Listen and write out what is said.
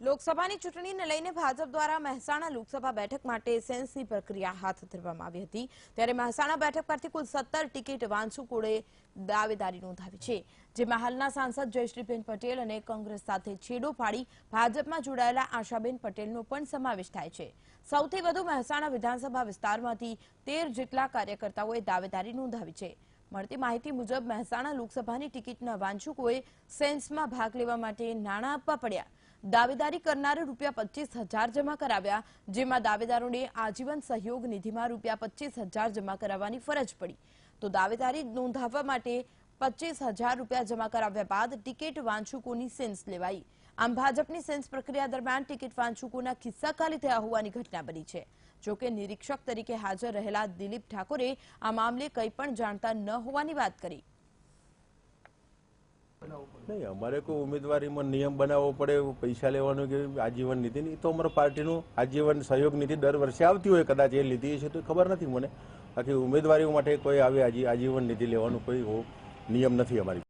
લોકસભાની ચૂંટણીને લઈને ભાજપ દ્વારા મહેસાણા લોકસભા બેઠક માટે સેન્સની પ્રક્રિયા હાથ ધરવામાં આવી હતી. ત્યારે મહેસાણા બેઠક પરથી કુલ સત્તર ટિકિટ વાંસુકુળે દાવેદારી નોંધાવી છે, જેમાં હાલના સાંસદ જયશ્રીબેન પટેલ અને કોંગ્રેસ સાથે છેડો પાડી ભાજપમાં જોડાયેલા આશાબેન પટેલનો પણ સમાવેશ થાય છે. સૌથી વધુ મહેસાણા વિધાનસભા વિસ્તારમાંથી તેર જેટલા કાર્યકર્તાઓએ દાવેદારી નોંધાવી છે. મળતી માહિતી મુજબ મહેસાણા લોકસભાની ટિકિટના વાંચુકોએ સેન્સમાં ભાગ લેવા માટે નાણાં આપવા પડ્યા. દાવેદારી કરનારે રૂપિયા પચીસ હજાર જમા કરાવ્યા, જેમાં દાવેદારોને આજીવન સહયોગ નિધિમાં રૂપિયા પચીસ હજાર જમા કરાવવાની ફરજ પડી. તો દાવેદારી નોંધાવવા માટે પચીસ હજાર રૂપિયા જમા કરાવ્યા બાદ ટિકિટ વાંચુકોની સેન્સ લેવાઈ. આમ ભાજપની સેન્સ પ્રક્રિયા દરમિયાન ટિકિટ વાંચુકોના ખિસ્સા ખાલી થયા હોવાની ઘટના બની છે. જોકે નિરીક્ષક તરીકે હાજર રહેલા દિલીપ ઠાકોરે આ મામલે કંઈ પણ જાણતા ન હોવાની વાત કરી. નહીં, અમારે કોઈ ઉમેદવારીમાં નિયમ બનાવવો પડે, પૈસા લેવાનો કે આજીવન નીતિ નહીં. તો અમારા પાર્ટીનું આજીવન સહયોગ નીતિ દર વર્ષે આવતી હોય, કદાચ એ લીધી છે તો ખબર નથી મને. બાકી ઉમેદવારીઓ માટે કોઈ આવે આજી, આજીવન નીતિ લેવાનો કોઈ નિયમ નથી અમારી.